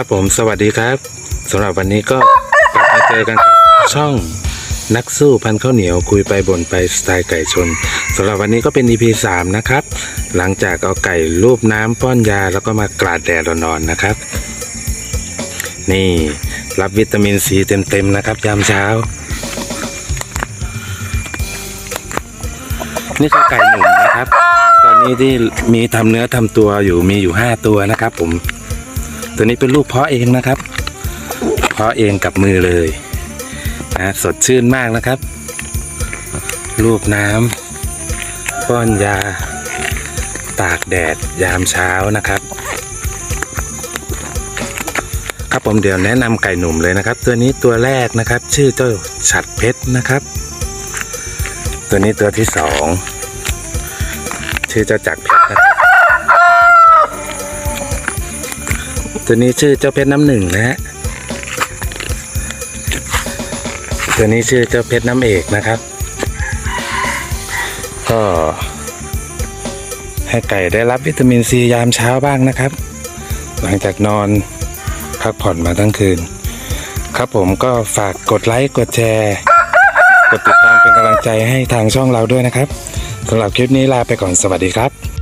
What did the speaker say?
ครับผมสวัสดีครับสำหรับวันนี้ก็กลับมาเจอกันกับช่องนักสู้พันข้าวเหนียวคุยไปบ่นไปสไตล์ไก่ชนสำหรับวันนี้ก็เป็น EP 3นะครับ หลังจากเอาไก่รูปน้ำป้อนยาแล้วก็มากราดแดดนอนๆนะครับ นี่รับวิตามินซีเต็มๆนะครับ ยามเช้า นี่คือไก่หนุ่มนะครับ ตอนนี้ที่มีทำเนื้อทำตัวอยู่มีอยู่ 5 ตัวนะครับผม ตัวนี้เป็นลูกเพาะเองนะครับ เพาะเองกับมือเลยนะสดชื่นมากนะครับรูปน้ำป้อนยา ตากแดดยามเช้านะครับ ครับผมเดี๋ยวแนะนำไก่หนุ่มเลยนะครับ ตัวนี้ตัวแรกนะครับ ชื่อเจ้าฉัดเพชรนะครับ ตัวนี้ตัวที่สองชื่อเจ้าจักรเพชรนะครับ ตัวนี้ชื่อเจ้าเพชรน้ำหนึ่งนะฮะตัวนี้ชื่อเจ้าเพชรน้ำเอกนะครับ ก็ให้ไก่ได้รับวิตามินซียามเช้าบ้างนะครับ หลังจากนอนพักผ่อนมาทั้งคืน ครับผมก็ฝากกดไลค์กดแชร์กดติดตามเป็นกำลังใจให้ทางช่องเราด้วยนะครับสำหรับคลิปนี้ลาไปก่อนสวัสดีครับ